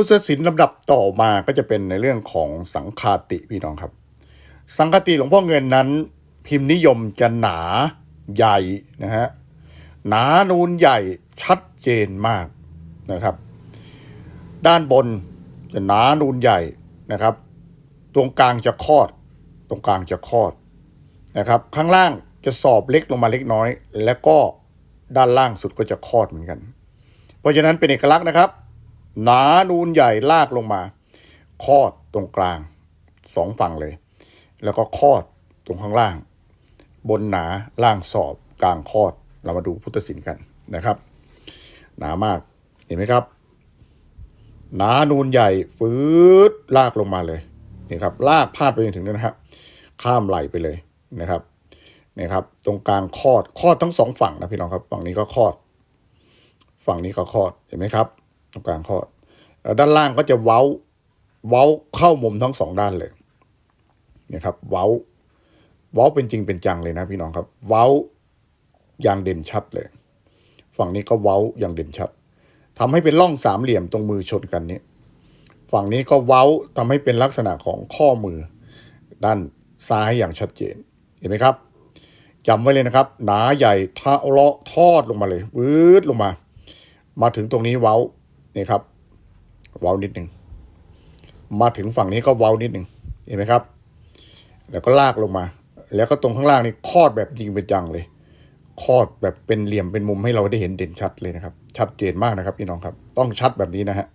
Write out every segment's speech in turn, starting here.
พุทธศิลป์ลำดับต่อมาก็จะเป็นในเรื่องของสังคาติพี่น้องครับ สังคติหลวงพ่อเงินนั้น พิมพ์นิยมจะหนาใหญ่นะฮะหนานูนใหญ่ชัดเจนมากนะครับ ด้านบนจะหนานูนใหญ่นะครับ ตรงกลางจะคอด ตรงกลางจะคอดนะครับ ข้างล่างจะสอบเล็กลงมาเล็กน้อย แล้วก็ด้านล่างสุดก็จะคอดเหมือนกัน เพราะฉะนั้นเป็นเอกลักษณ์นะครับ หนานูนใหญ่ลากลงมา คอดตรงกลางสองฝั่งเลย แล้วก็คอดตรงข้างล่าง บนหนาล่างสอบกลางคอดเรามาดูพุทธศิลป์กันนะครับ หนามากเห็นไหมครับ หนานูนใหญ่ฟืดลากลงมาเลยนี่ครับลากพาดไปจนถึงนั้นนะครับ ข้ามไหลไปเลยนะครับนี่ครับ ตรงกลางคอดคอดทั้งสองฝั่งนะพี่น้องครับ ฝั่งนี้ก็คอด ฝั่งนี้ก็คอดเห็นไหมครับ ตรงกลางคอด ด้านล่างก็จะเว้า เว้าเข้ามุมทั้งสองด้านเลยนะครับ เว้า เว้าเป็นจริงเป็นจังเลยนะพี่น้องครับ เว้าอย่างเด่นชัดเลย ฝั่งนี้ก็เว้าอย่างเด่นชัดทำให้เป็นร่องสามเหลี่ยมตรงมือชนกันนี้ฝั่งนี้ก็เว้าทำให้เป็นลักษณะของข้อมือ ด้านซ้ายอย่างชัดเจน เห็นไหมครับจำไว้เลยนะครับ หนาใหญ่ทะเลาะทอดลงมาเลยวืดลงมา มาถึงตรงนี้เว้า นี่ครับเว้านิดหนึ่งมาถึงฝั่งนี้ก็เว้านิดหนึ่งเห็นไหมครับ แล้วก็ลากลงมา แล้วก็ตรงข้างล่างนี่คอดแบบยิงเป็นจังเลยคอดแบบเป็นเหลี่ยมเป็นมุมให้เราได้เห็นเด่นชัดเลยนะครับ ชัดเจนมากนะครับพี่น้องครับ ต้องชัดแบบนี้นะฮะ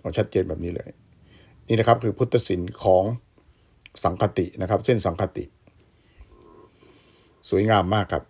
ต้องชัดเจนแบบนี้เลย นี่นะครับคือพุทธศิลป์ของสังคตินะครับ เส้นสังคติ สวยงามมากครับ